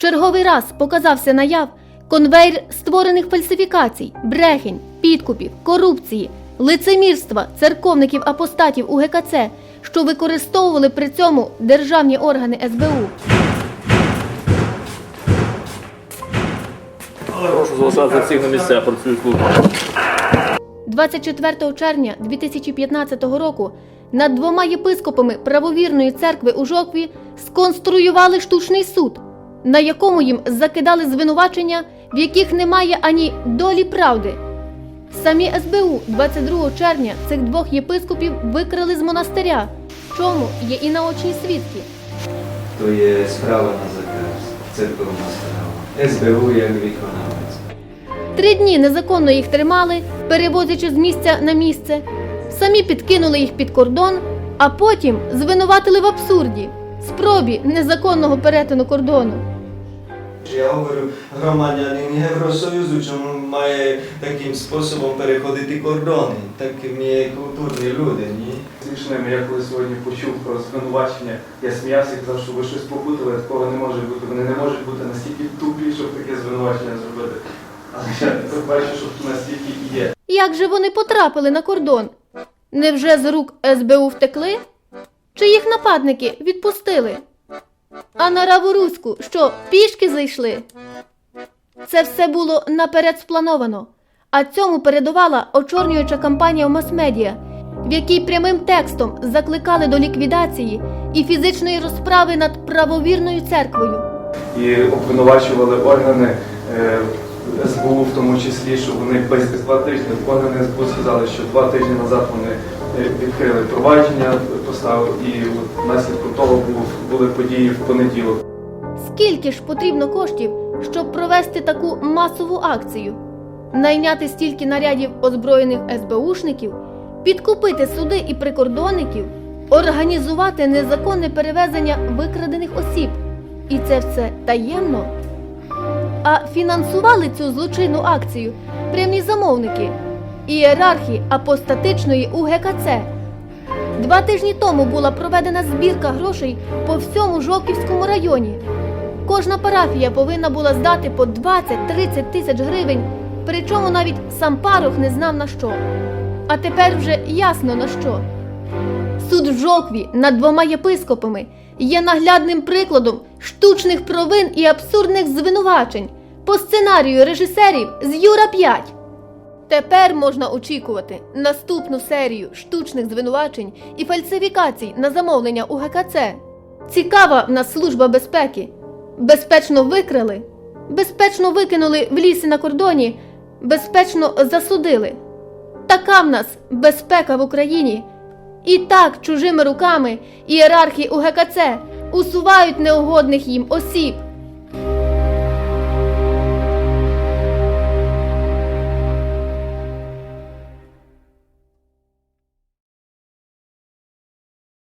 черговий раз показався наяв конвейер створених фальсифікацій, брехень, підкупів, корупції, лицемірства церковників апостатів у ГКЦ, що використовували при цьому державні органи СБУ. Прошу залишати всіх на місця, працюю службу. 24 червня 2015 року над двома єпископами правовірної церкви у Жокві сконструювали штучний суд, на якому їм закидали звинувачення, в яких немає ані долі правди. Самі СБУ 22 червня цих двох єпископів викрали з монастиря, чому є і наочні свідки. To je sprawa na zakaz, церковна справа. СБУ як виконавець. Три дні незаконно їх тримали, перевозячи з місця на місце. Самі підкинули їх під кордон, а потім звинуватили в абсурді спробі незаконного перетину кордону. Я говорю, громадянин Євросоюзу, чому має таким способом переходити кордони? Так ми є культурні люди, ні? Смішними, я коли сьогодні почув про звинувачення, я сміявся і казав, що ви щось попутали, такого не може бути. Вони не можуть бути настільки тупі, щоб таке звинувачення зробити. Але я тепер бачу, що настільки і є. Як же вони потрапили на кордон? Невже з рук СБУ втекли? Чи їх нападники відпустили? А на Раворуську що, пішки зайшли? Це все було наперед сплановано, а цьому передувала очорнююча кампанія в мас-медіа, в якій прямим текстом закликали до ліквідації і фізичної розправи над правовірною церквою. І обвинувачували органи е, СБУ, в тому числі, що вони без два тижні органи СБУ сказали, що два тижні назад вони е, відкрили провадження, поставили, і от наслідком того були події в понеділок. Скільки ж потрібно коштів, щоб провести таку масову акцію? Найняти стільки нарядів озброєних СБУшників, підкупити суди і прикордонників, організувати незаконне перевезення викрадених осіб. І це все таємно. А фінансували цю злочинну акцію прямі замовники, ієрархи апостатичної УГКЦ. Два тижні тому була проведена збірка грошей по всьому Жовківському районі. Кожна парафія повинна була здати по 20-30 тисяч гривень, причому навіть сам парох не знав на що. А тепер вже ясно на що. Суд в Жокві над двома єпископами є наглядним прикладом штучних провин і абсурдних звинувачень по сценарію режисерів з Юра 5. Тепер можна очікувати наступну серію штучних звинувачень і фальсифікацій на замовлення у ГКЦ. Цікава в нас служба безпеки. Безпечно викрили, безпечно викинули в лісі на кордоні, безпечно засудили. Така в нас безпека в Україні. І так чужими руками ієрархи УГКЦ усувають неугодних їм осіб.